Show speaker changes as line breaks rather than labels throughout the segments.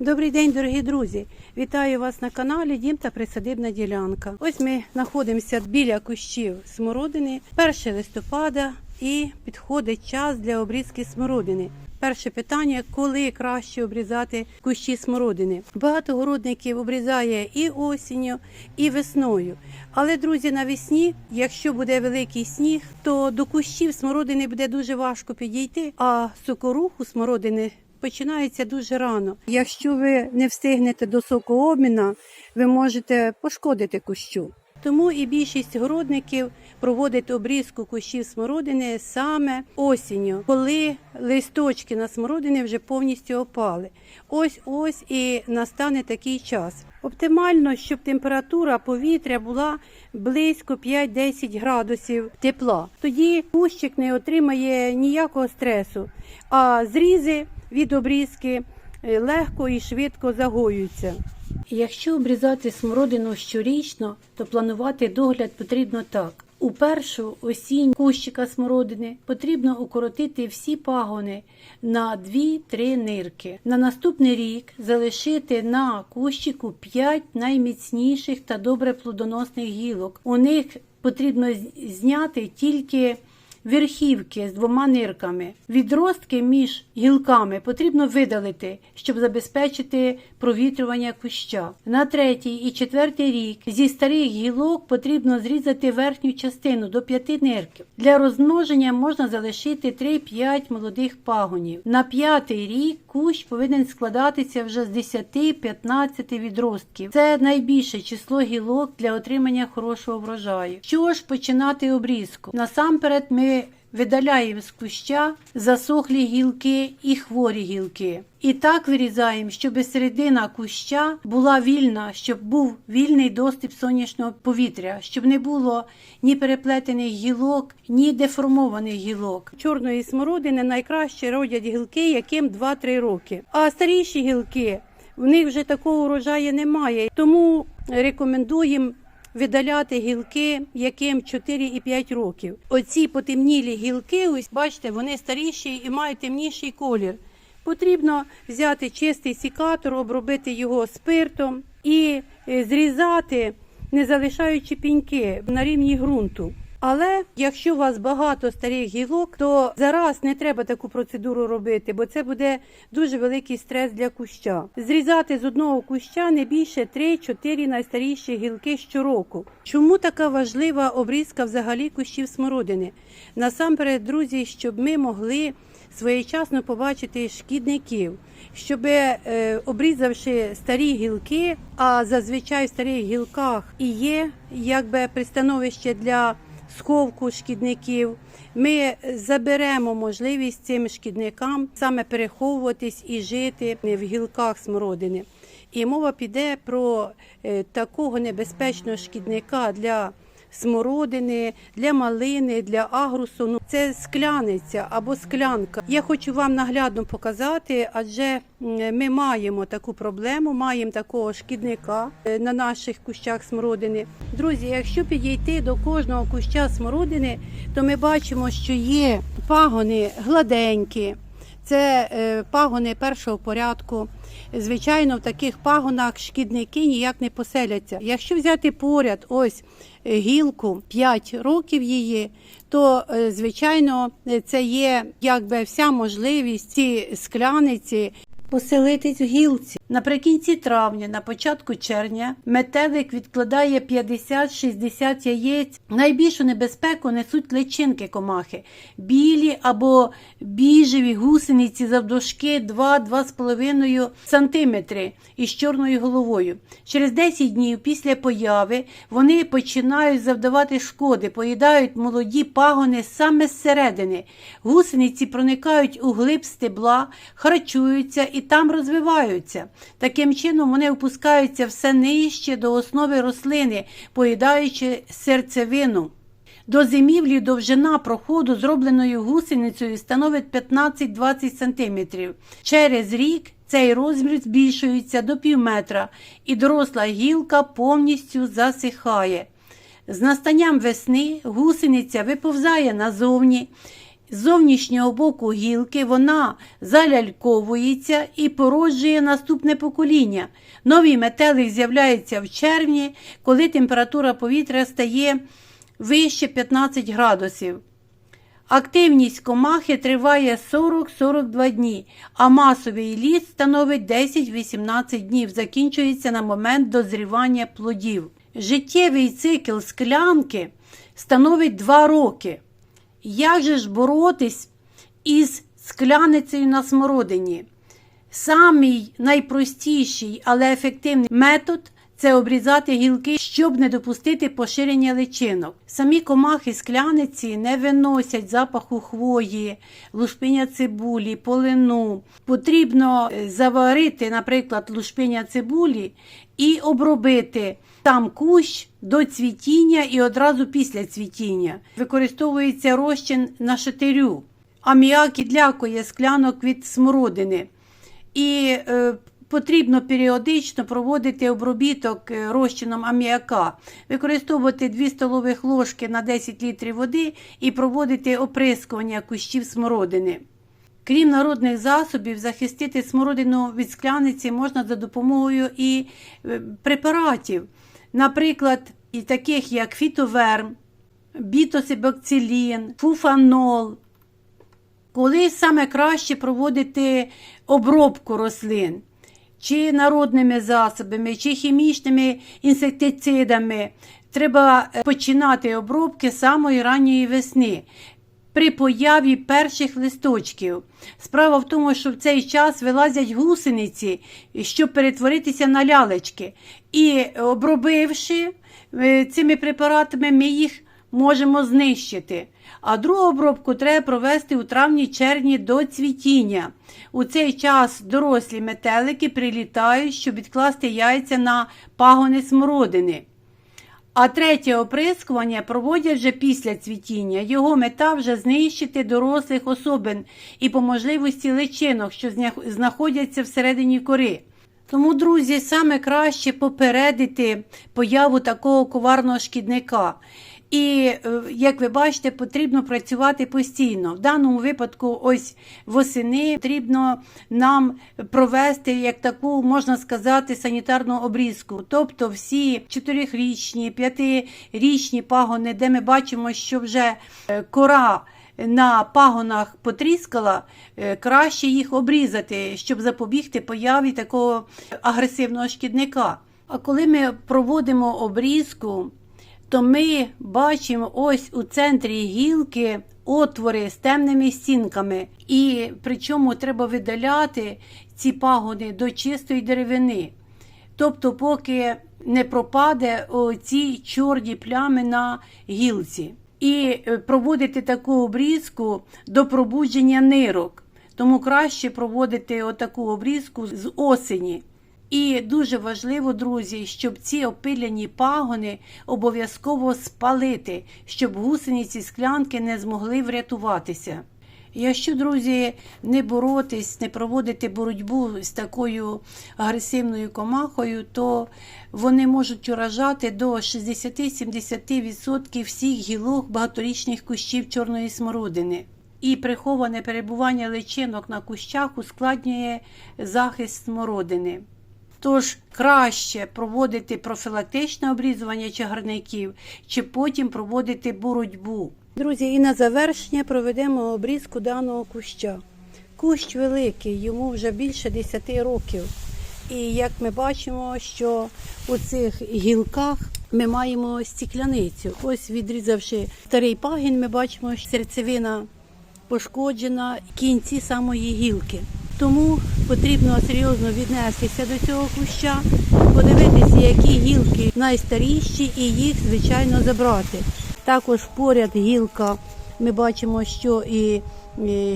Добрий день, дорогі друзі! Вітаю вас на каналі Дім та Присадибна ділянка. Ось ми знаходимося біля кущів смородини 1 листопада і підходить час для обрізки смородини. Перше питання: коли краще обрізати кущі смородини? Багато городників обрізає і осінню, і весною. Але, друзі, навесні, якщо буде великий сніг, то до кущів смородини буде дуже важко підійти, а сокоруху смородини починається дуже рано. Якщо ви не встигнете до сокообміна, ви можете пошкодити кущу. Тому і більшість городників проводить обрізку кущів смородини саме осінню, коли листочки на смородини вже повністю опали. Ось ось і настане такий час. Оптимально, щоб температура повітря була близько 5-10 градусів тепла. Тоді кущик не отримає ніякого стресу, а зрізи від обрізки е, легко і швидко загоюються. Якщо обрізати смородину щорічно, то планувати догляд потрібно так. У першу осінь кущика смородини потрібно укоротити всі пагони на 2-3 нирки. На наступний рік залишити на кущику 5 найміцніших та добре плодоносних гілок. У них потрібно зняти тільки верхівки з двома нирками. Відростки між гілками потрібно видалити, щоб забезпечити провітрювання куща. На третій і четвертий рік зі старих гілок потрібно зрізати верхню частину до п'яти нирків. Для розмноження можна залишити 3-5 молодих пагонів. На п'ятий рік кущ повинен складатися вже з 10-15 відростків. Це найбільше число гілок для отримання хорошого врожаю. Що ж починати обрізку? Насамперед ми видаляємо з куща засохлі гілки і хворі гілки. І так вирізаємо, щоб середина куща була вільна, щоб був вільний доступ сонячного повітря, щоб не було ні переплетених гілок, ні деформованих гілок. Чорної смородини найкраще родять гілки, яким 2-3 роки. А старіші гілки в них вже такого урожаю немає. Тому рекомендуємо видаляти гілки, яким 4 і 5 років. Оці потемнілі гілки, ось бачите, вони старіші і мають темніший колір. Потрібно взяти чистий сікатор, обробити його спиртом і е, зрізати, не залишаючи піньки на рівні ґрунту. Але якщо у вас багато старих гілок, то зараз не треба таку процедуру робити, бо це буде дуже великий стрес для куща. Зрізати з одного куща не більше 3-4 найстаріші гілки щороку. Чому така важлива обрізка взагалі кущів смородини? Насамперед, друзі, щоб ми могли своєчасно побачити шкідників, щоб е, обрізавши старі гілки, а зазвичай в старих гілках і є якби пристановище для сховку шкідників. Ми заберемо можливість цим шкідникам саме переховуватись і жити в гілках смородини. І мова піде про е, такого небезпечного шкідника для смородини, для малини, для агрусу. Ну, це скляниця або склянка. Я хочу вам наглядно показати, адже ми маємо таку проблему, маємо такого шкідника е, на наших кущах смородини. Друзі, якщо підійти до кожного куща смородини, то ми бачимо, що є пагони гладенькі. Це е, пагони першого порядку. Звичайно, в таких пагонах шкідники ніяк не поселяться. Якщо взяти поряд ось е, гілку 5 років її, то е, звичайно це є якби вся можливість ці скляниці поселитись в гілці. Наприкінці травня, на початку червня, метелик відкладає 50-60 яєць. Найбільшу небезпеку несуть личинки комахи, білі або біжеві гусениці завдовжки 2-2,5 см із чорною головою. Через 10 днів після появи вони починають завдавати шкоди, поїдають молоді пагони саме зсередини. Гусениці проникають у глиб стебла, харчуються і там розвиваються. Таким чином вони опускаються все нижче до основи рослини, поїдаючи серцевину. До зимівлі довжина проходу зробленою гусеницею становить 15-20 см. Через рік цей розмір збільшується до півметра, і доросла гілка повністю засихає. З настанням весни гусениця виповзає назовні З зовнішнього боку гілки вона заляльковується і породжує наступне покоління. Новий метелик з'являється в червні, коли температура повітря стає вище 15 градусів. Активність комахи триває 40-42 дні, а масовий ліс становить 10-18 днів, закінчується на момент дозрівання плодів. Життєвий цикл склянки становить 2 роки. Як же ж боротись із скляницею на смородині? Самий найпростіший, але ефективний метод це обрізати гілки, щоб не допустити поширення личинок. Самі комахи скляниці не виносять запаху хвої, лушпиня цибулі, полину. Потрібно е, заварити, наприклад, лушпиня цибулі і обробити там кущ до цвітіння і одразу після цвітіння. Використовується розчин на шатирю. Аміак відлякує склянок від смородини. І е, потрібно періодично проводити обробіток е, розчином аміака, використовувати 2 столових ложки на 10 літрів води і проводити оприскування кущів смородини. Крім народних засобів, захистити смородину від скляниці можна за допомогою і е, препаратів, наприклад, і таких як фітоверм, бітосибокцилін, фуфанол, коли саме краще проводити обробку рослин, чи народними засобами, чи хімічними інсектицидами, треба е, починати обробки з самої ранньої весни. При появі перших листочків. Справа в тому, що в цей час вилазять гусениці, щоб перетворитися на лялечки. І обробивши е, цими препаратами, ми їх можемо знищити. А другу обробку треба провести у травні-червні до цвітіння. У цей час дорослі метелики прилітають, щоб відкласти яйця на пагони смородини. А третє оприскування проводять вже після цвітіння. Його мета вже знищити дорослих особин і по можливості личинок, що знаходяться всередині кори. Тому, друзі, саме краще попередити появу такого коварного шкідника. І, е, як ви бачите, потрібно працювати постійно. В даному випадку, ось восени, потрібно нам провести як таку, можна сказати, санітарну обрізку. Тобто всі чотирирічні, п'ятирічні пагони, де ми бачимо, що вже е, кора на пагонах потріскала, е, краще їх обрізати, щоб запобігти появі такого агресивного шкідника. А коли ми проводимо обрізку, то ми бачимо ось у центрі гілки отвори з темними стінками. І причому треба видаляти ці пагони до чистої деревини. Тобто, поки не пропаде ці чорні плями на гілці. І е, проводити таку обрізку до пробудження нирок. Тому краще проводити отаку обрізку з осені. І дуже важливо, друзі, щоб ці опиляні пагони обов'язково спалити, щоб гусениці склянки не змогли врятуватися. Якщо, друзі, не боротись, не проводити боротьбу з такою агресивною комахою, то вони можуть уражати до 60-70% всіх гілок багаторічних кущів чорної смородини. І приховане перебування личинок на кущах ускладнює захист смородини. Тож краще проводити профілактичне обрізування чагарників, чи потім проводити боротьбу. Друзі, і на завершення проведемо обрізку даного куща. Кущ великий, йому вже більше 10 років. І як ми бачимо, що у цих гілках ми маємо стікляницю. Ось відрізавши старий пагін, ми бачимо, що серцевина пошкоджена кінці самої гілки. Тому потрібно серйозно віднестися до цього куща, подивитися, які гілки найстаріші, і їх, звичайно, забрати. Також поряд гілка. Ми бачимо, що і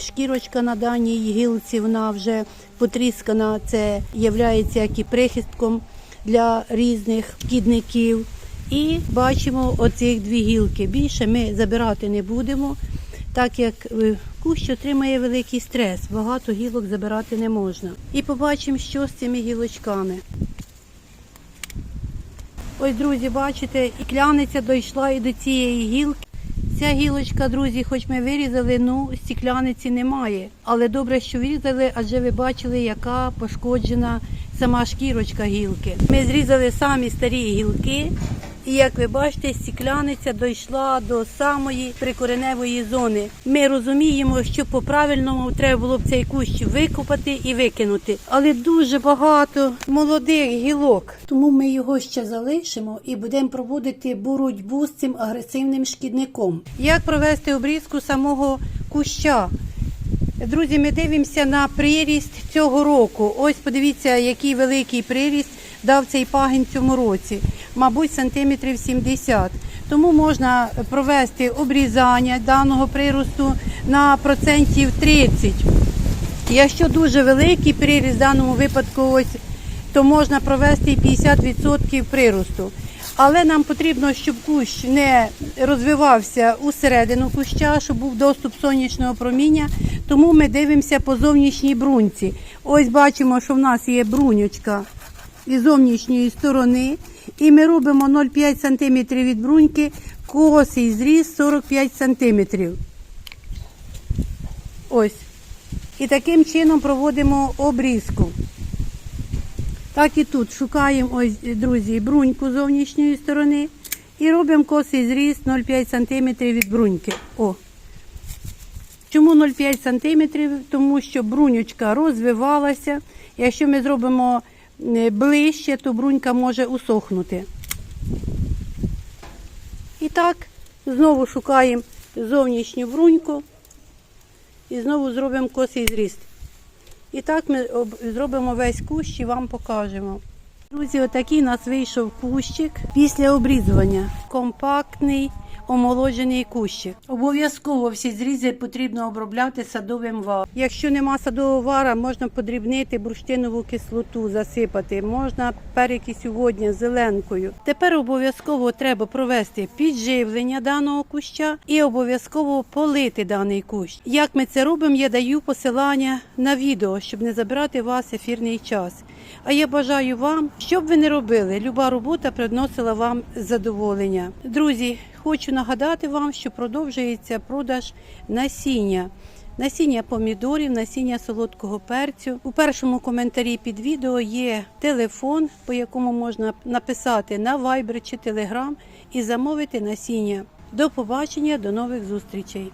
шкірочка на даній гілці вона вже потріскана. Це є як і прихистком для різних шкідників. І бачимо оцих дві гілки. Більше ми забирати не будемо, так як е, кущ отримає великий стрес, багато гілок забирати не можна. І побачимо, що з цими гілочками. Ось, друзі, бачите, і кляниця дійшла і до цієї гілки. Ця гілочка, друзі, хоч ми вирізали, ну стікляниці немає. Але добре, що вирізали, адже ви бачили, яка пошкоджена сама шкірочка гілки. Ми зрізали самі старі гілки, і як ви бачите, стікляниця дійшла до самої прикореневої зони. Ми розуміємо, що по правильному треба було б цей кущ викопати і викинути. Але дуже багато молодих гілок. Тому ми його ще залишимо і будемо проводити боротьбу з цим агресивним шкідником. Як провести обрізку самого куща? Друзі, ми дивимося на приріст цього року. Ось подивіться, який великий приріст дав цей пагін цьому році. Мабуть, сантиметрів 70. Тому можна провести обрізання даного приросту на процентів 30. Якщо дуже великий приріст в даному випадку, ось, то можна провести 50% приросту. Але нам потрібно, щоб кущ не розвивався усередину куща, щоб був доступ сонячного проміння. Тому ми дивимося по зовнішній бруньці. Ось бачимо, що в нас є бруньочка із зовнішньої сторони. І ми робимо 0,5 см від бруньки, косий зріз 45 см. Ось. І таким чином проводимо обрізку. Так і тут шукаємо, ось, друзі, бруньку зовнішньої сторони і робимо косий зріз 0,5 см від бруньки. О. Чому 0,5 см? Тому що брунючка розвивалася. Якщо ми зробимо ближче, то брунька може усохнути. І так, знову шукаємо зовнішню бруньку і знову зробимо косий зріст. І так ми зробимо весь кущ і вам покажемо. Друзі, отакий у нас вийшов кущик після обрізування. Компактний омолоджений кущик. Обов'язково всі зрізи потрібно обробляти садовим варом. Якщо нема садового вара, можна подрібнити бурштинову кислоту, засипати, можна перекись водня зеленкою. Тепер обов'язково треба провести підживлення даного куща і обов'язково полити даний кущ. Як ми це робимо, я даю посилання на відео, щоб не забирати вас ефірний час. А я бажаю вам, щоб ви не робили, люба робота приносила вам задоволення. Друзі, хочу нагадати вам, що продовжується продаж насіння. Насіння помідорів, насіння солодкого перцю. У першому коментарі під відео є телефон, по якому можна написати на Viber чи Telegram і замовити насіння. До побачення, до нових зустрічей.